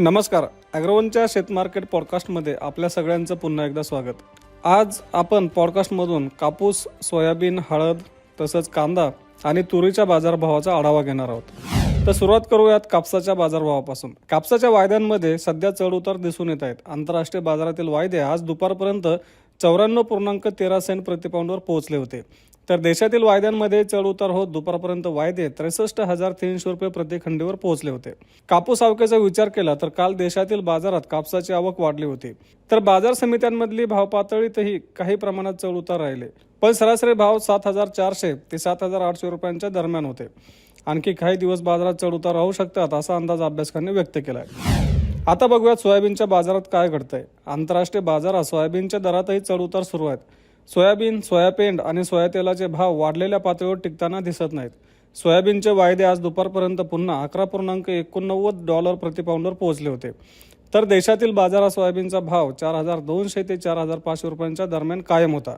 नमस्कार. ॲग्रोवनच्या शेतमार्केट पॉडकास्टमध्ये आपल्या सगळ्यांचं पुन्हा एकदा स्वागत. आज आपण पॉडकास्टमधून कापूस सोयाबीन हळद तसंच कांदा आणि तुरीच्या बाजारभावाचा आढावा घेणार आहोत. तर सुरुवात करूयात कापसाच्या बाजारभावापासून. कापसाच्या वायद्यांमध्ये सध्या चढउतार दिसून येत आहेत. आंतरराष्ट्रीय बाजारातील वायदे आज दुपारपर्यंत चौऱ्याण्णव पूर्णांक तेरा सेंट प्रतिपाऊंडवर पोहोचले होते. तर देशातील वायद्यांमध्ये चढउतार होत दुपारपर्यंत वायदे त्रेसष्ट हजार तीनशे रुपये प्रतिखंडीवर पोहोचले होते. कापूस आवकेचा विचार केला तर काल देशातील बाजारात कापसाची आवक वाढली होती. तर बाजार समित्यांमधली भाव पातळीतही काही प्रमाणात चढउतार राहिले. पण सरासरी भाव सात हजार चारशे ते सात हजार आठशे रुपयांच्या दरम्यान होते. आणखी काही दिवस बाजारात चढउतार राहू शकतात असा अंदाज अभ्यासकांनी व्यक्त केला आहे आता बघूयात सोयाबीनच्या बाजारात काय घडतंय. आंतरराष्ट्रीय बाजारात सोयाबीनच्या दरातही चढउतार सुरू आहेत. सोयाबीन सोयापेंड आणि सोयातेलाचे भाव वाढलेल्या पातळीवर टिकताना दिसत नाहीत. सोयाबीनचे वायदे आज दुपारपर्यंत पुन्हा अकरा पूर्णांक एकोणनव्वद डॉलर प्रतिपाऊंडवर पोहोचले होते. तर देशातील बाजारात सोयाबीनचा भाव चार हजार दोनशे ते चार हजार पाचशे रुपयांच्या दरम्यान कायम होता.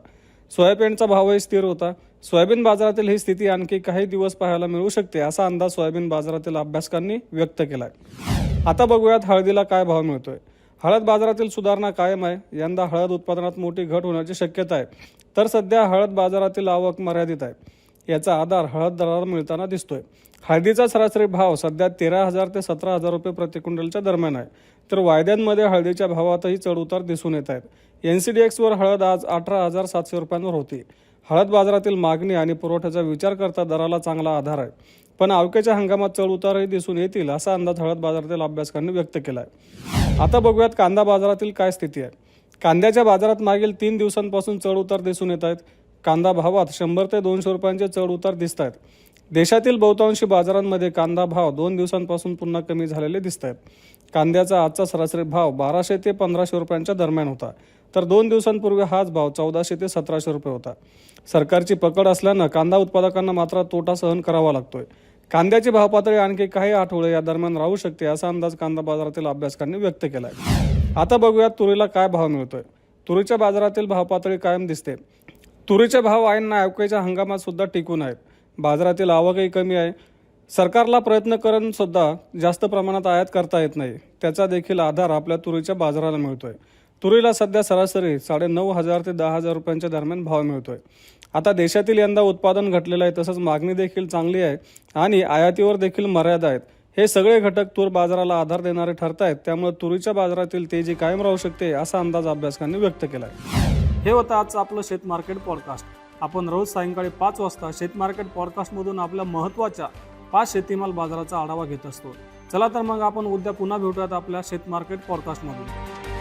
सोयाबीनचा भावही स्थिर होता. सोयाबीन बाजारातील ही स्थिती आणखी काही दिवस पाहायला मिळू शकते असा अंदाज सोयाबीन बाजारातील अभ्यासकांनी व्यक्त केला आहे आता बघूयात हळदीला काय भाव मिळतोय. हळद बाजारातील सुधारणा कायम आहे. यंदा हळद उत्पादनात मोठी घट होण्याची शक्यता आहे. तर सध्या हळद बाजारातील आवक मर्यादित आहे. याचा आधार हळद दरावर मिळताना दिसतोय. हळदीचा सरासरी भाव सध्या तेरा हजार ते सतरा हजार रुपये प्रति क्विंटलच्या दरम्यान आहे. तर वायद्यांमध्ये हळदीच्या भावातही चढउतार दिसून येत आहेत. एन सी डी एक्सवर हळद आज अठरा हजार सातशे रुपयांवर होती. हळद बाजारातील मागणी आणि पुरवठ्याचा विचार करता दराला चांगला आधार आहे. पण अवक्याच्या हंगामात चढउतारही दिसून येतील असा अंदाज हळद बाजारातील अभ्यासकांनी व्यक्त केला आहे आता बघूयात कांदा बाजारातील काय स्थिती आहे. कांद्याच्या बाजारात मागील तीन दिवसांपासून चढउतार दिसून येत आहेत. कांदा भावात शंभर ते दोनशे रुपयांचे चढउतार दिसत आहेत. देशातील बहुतांशी बाजारांमध्ये कांदा भाव दोन दिवसांपासून पुन्हा कमी झालेले दिसत आहेत. कांद्याचा आजचा सरासरी भाव बाराशे ते पंधराशे रुपयांच्या दरम्यान होता. तर दोन दिवसांपूर्वी हाच भाव चौदाशे ते सतराशे रुपये होता. सरकारची पकड असल्यानं कांदा उत्पादकांना मात्र तोटा सहन करावा लागतोय. कांद्याची भावपातळी आणखी काही आठवडे या दरम्यान राहू शकते असा अंदाज कांदा बाजारातील अभ्यासकांनी व्यक्त केला आहे आता बघूयात तुरीला काय भाव मिळतोय. तुरीच्या बाजारातील भावपातळी कायम दिसते. तुरीचे भाव आईंना अवकेच्या हंगामात सुद्धा टिकून आहेत. बाजारातील आवकही कमी आहे. सरकारला प्रयत्न करून सुद्धा जास्त प्रमाणात आयात करता येत नाही. त्याचा देखील आधार आपल्या तुरीच्या बाजाराला मिळतोय. तुरीला सध्या सरासरी साडे नऊ हजार ते दहा हजार रुपयांच्या दरम्यान भाव मिळतोय. आता देशातील यंदा उत्पादन घटलेलं आहे तसंच मागणी देखील चांगली आहे आणि आयातीवर देखील मर्यादा आहेत. हे सगळे घटक तूर बाजाराला आधार देणारे ठरत आहेत त्यामुळे तुरीच्या बाजारातील तेजी कायम राहू शकते असा अंदाज अभ्यासकांनी व्यक्त केला आहे हे होतं आजचं आपलं शेत मार्केट पॉडकास्ट. आपण रोज सायंकाळी पाच वाजता शेत मार्केट पॉडकास्टमधून आपल्या महत्त्वाच्या पाच शेतीमाल बाजाराचा आढावा घेत असतो. चला तर मग आपण उद्या पुन्हा भेटूयात आपल्या शेत मार्केट पॉडकास्टमधून.